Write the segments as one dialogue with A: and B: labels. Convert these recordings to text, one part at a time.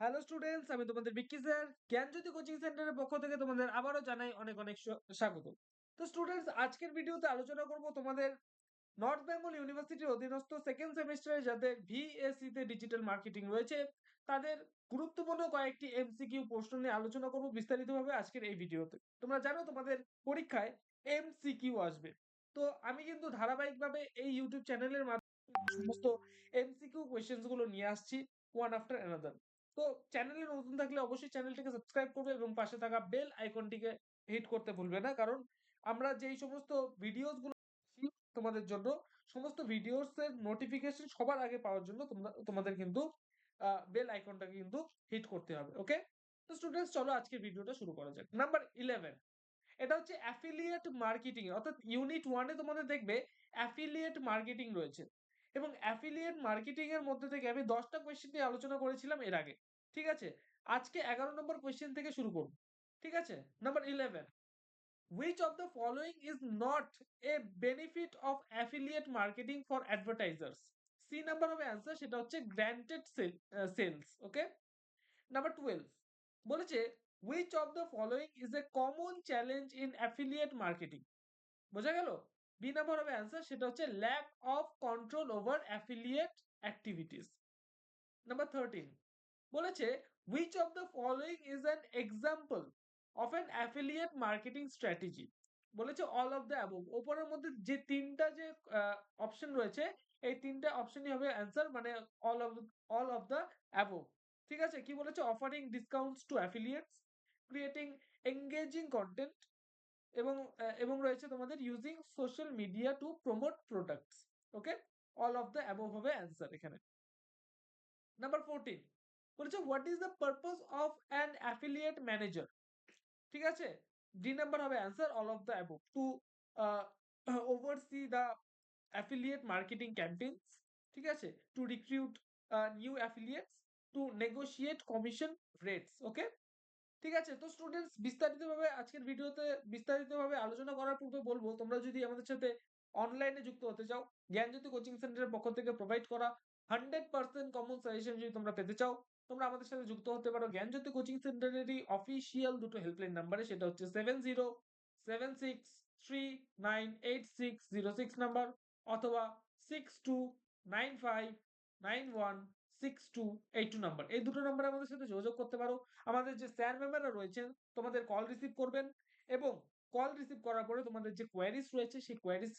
A: Hello students আমি তোমাদের Vicky sir. জ্ঞানজ্যোতি coaching সেন্টারের পক্ষ থেকে তোমাদের আবারও জানাই অনেক অনেক স্বাগত। তো স্টুডেন্টস আজকের ভিডিওতে আলোচনা করব তোমাদের নর্থ বেঙ্গল ইউনিভার্সিটির অধীনস্থ সেকেন্ড সেমিস্টারে যাদের ভিএসসি তে ডিজিটাল মার্কেটিং রয়েছে, তাদের গুরুত্বপূর্ণ কয়েকটি এমসিকিউ প্রশ্ন নিয়ে আলোচনা করব বিস্তারিতভাবে আজকের এই ভিডিওতে। তোমরা জানো তোমাদের পরীক্ষায় এমসিকিউ আসবে। তো আমি কিন্তু ধারাবাহিকভাবে এই ইউটিউব চ্যানেলের মাধ্যমে সমস্ত এমসিকিউ কোয়েশ্চেন্স নিয়ে আসছি ওয়ান আফটার অ্যানাদার তো চ্যানেলে নতুন থাকলে অবশ্যই চ্যানেলটিকে সাবস্ক্রাইব করবে এবং পাশে থাকা বেল আইকনটিকে হিট করতে ভুলবে না। কারণ আমরা যেই সমস্ত ভিডিওসগুলো তোমাদের জন্য, সমস্ত ভিডিওস এর নোটিফিকেশন সবার আগে পাওয়ার জন্য তোমরা, তোমাদের কিন্তু বেল আইকনটাকে কিন্তু হিট করতে হবে ওকে তো স্টুডেন্টস চলো আজকের ভিডিওটা শুরু করা যাক। নাম্বার ইলেভেন এটা হচ্ছে অ্যাফিলিয়েট মার্কেটিং অর্থাৎ ইউনিট ওয়ানে তোমাদের দেখবে অ্যাফিলিয়েট মার্কেটিং রয়েছে। এবং অ্যাফিলিয়েট মার্কেটিং এর মধ্যে থেকে আমি দশটা কোয়েশ্চেন নিয়ে আলোচনা করেছিলাম এর আগে। ঠিক আছে? আজকে এগারো নম্বর কোয়েশ্চেন থেকে শুরু করব। ঠিক আছে? Number eleven which of the following is not a benefit of affiliate marketing for advertisers? C number হবে অ্যান্সার সেটা হচ্ছে granted sales okay number twelve বলেছে, which of the following is a common challenge in affiliate marketing? বোঝা গেল? B number হবে answer সেটা হচ্ছে lack of control over affiliate activities number thirteen বলেছে, which of the following is an example of an affiliate marketing strategy? বলেছে all of the above ওপরের মধ্যে যে তিনটা যে অপশন রয়েছে, এই তিনটা অপশনই হবে অ্যান্সার মানে all of all of the above ঠিক আছে? কি বলেছে? Offering discounts to affiliates creating engaging content এবং এবং রয়েছে তোমাদের using social media to promote products okay all of the above হবে অ্যান্সার এখানে। নাম্বার ফোরটিন বলেছে what is the purpose of an affiliate manager ঠিক আছে? ডি নাম্বার হবে answer all of the above to oversee the affiliate marketing campaigns ঠিক আছে? To recruit new affiliates to negotiate commission rates okay ঠিক আছে? তো students বিস্তারিতভাবে আজকের ভিডিওতে বিস্তারিতভাবে আলোচনা করার পূর্বে বলব, তোমরা যদি আমাদের সাথে অনলাইনে যুক্ত হতে চাও, জ্ঞানজ্যোতি কোচিং সেন্টারের পক্ষ থেকে প্রোভাইড করা হান্ড্রেড পার্সেন্ট কমন সাজেশন যদি তোমরা পেতে চাও, তোমরা আমাদের সাথে যুক্ত হতে পারো। জ্ঞানজ্যোতি কোচিং সেন্টারেরই অফিসিয়াল দুটো হেল্পলাইন নাম্বারে সেটা হচ্ছে seven zero seven six three nine eight six zero six number অথবা six two nine five nine one six two eight two number এই দুটো নাম্বারে আমাদের সাথে যোগাযোগ করতে পারো। আমাদের যে স্যার ম্যামেরা রয়েছেন, তোমাদের কল রিসিভ করবেন এবং কল রিসিভ করার পরে তোমাদের যে কোয়ারিজ রয়েছে, সেই কোয়ারিজ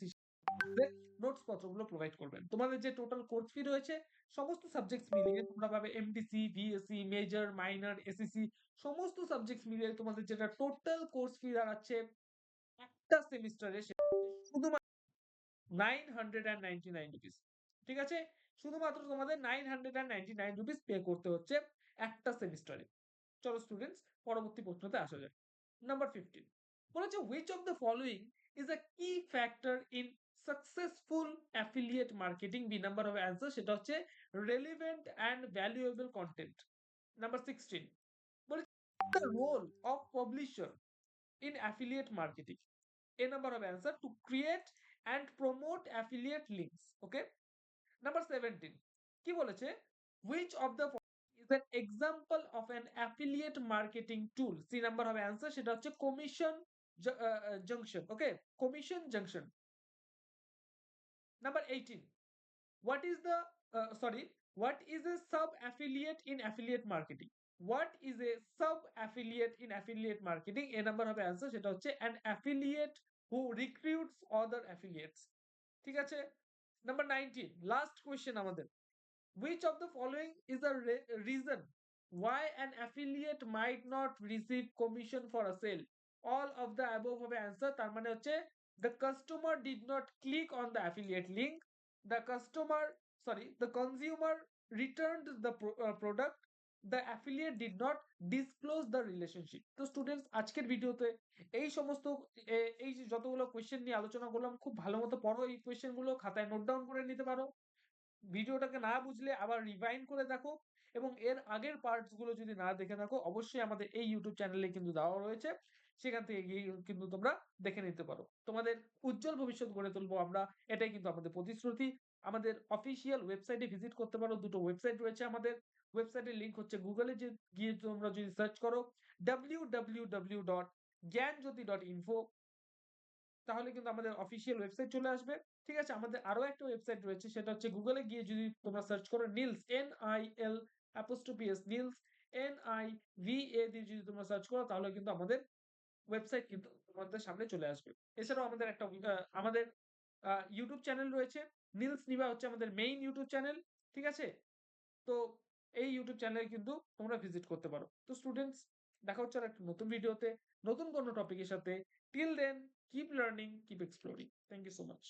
A: নোটস পত্রগুলো প্রোভাইড করবেন। তোমাদের যে টোটাল কোর্স ফি রয়েছে, সমস্ত সাবজেক্টস মিলিয়ে তোমরা পাবে MDC VSC major minor SSC সমস্ত সাবজেক্টস মিলিয়ে তোমাদের যেটা টোটাল কোর্স ফি দাঁড়াচ্ছে একটা সেমিস্টারে শুধুমাত্র nine hundred and ninety nine rupees ঠিক আছে? শুধুমাত্র তোমাদের nine hundred and ninety nine rupees pay করতে হচ্ছে একটা সেমিস্টারে চলো স্টুডেন্টস পরবর্তী প্রশ্নতে আসা যায় নাম্বার ফিফটিন বলেছে which of the following is a key factor in successful affiliate marketing B number হবে অ্যান্সার সেটা হচ্ছে relevant and valuable content number sixteen the role of publisher in affiliate marketing A number হবে answer to create and promote affiliate links okay number seventeen কি বলেছে? Which of the is an example of an affiliate marketing tool C number হবে answer সেটা হচ্ছে commission junction okay commission junction number eighteen what is the uh, sorry what is a sub affiliate in affiliate marketing what is a sub affiliate in affiliate marketing a number হবে answer সেটা হচ্ছে an affiliate who recruits other affiliates ঠিক আছে number 19 last question আমাদের which of the following is a re- reason why an affiliate might not receive commission for a sale all of the above হবে answer তার মানে হচ্ছে the customer did not click on the affiliate link. The customer sorry the consumer returned the pro- uh, product. The affiliate did not disclose the relationship. তো students আজকের ভিডিওতে এই সমস্ত এই যে যতগুলো কোয়েশ্চেন নিয়ে আলোচনা করলাম খুব ভালো মতো পড়ো। এই কোয়েশ্চেনগুলো খাতায় নোট ডাউন করে নিতে পারো। ভিডিওটাকে না বুঝলে আবার রিভাইন্ড করে দেখো এবং এর আগের পার্টসগুলো যদি না দেখে থাকো অবশ্যই আমাদের এই ইউটিউব চ্যানেলে কিন্তু দেওয়া রয়েছে। সেখান থেকে গিয়ে কিন্তু তোমরা দেখে নিতে পারো। তোমাদের উজ্জ্বল ভবিষ্যৎ গড়ে তুলবো আমরা, এটাই কিন্তু আমাদের প্রতিশ্রুতি। আমাদের অফিসিয়াল ওয়েবসাইটে ভিজিট করতে পারো, দুটো ওয়েবসাইট রয়েছে আমাদের। ওয়েবসাইটের লিংক হচ্ছে গুগলে যে, গিয়ে তোমরা যদি সার্চ করো www.জ্ঞানজ্যোতি.info তাহলে কিন্তু আমাদের অফিসিয়াল ওয়েবসাইট চলে আসবে। ঠিক আছে, আমাদের আরও একটা ওয়েবসাইট রয়েছে, সেটা হচ্ছে গুগলে গিয়ে যদি তোমরা সার্চ করো Nil's N I L apostrophe S Nil's N I V A দিয়ে যদি তোমরা সার্চ করো, তাহলে কিন্তু আমাদের ওয়েবসাইট কিন্তু তোমাদের সামনে চলে আসবে। এছাড়াও আমাদের একটা, আমাদের ইউটিউব চ্যানেল রয়েছে। নীলস নিবা হচ্ছে আমাদের মেইন ইউটিউব চ্যানেল ঠিক আছে? তো এই ইউটিউব চ্যানেল কিন্তু তোমরা ভিজিট করতে পারো। তো স্টুডেন্টস দেখা হচ্ছে আর একটা নতুন ভিডিওতে নতুন কোনো টপিকের সাথে। Till then keep learning keep exploring thank you so much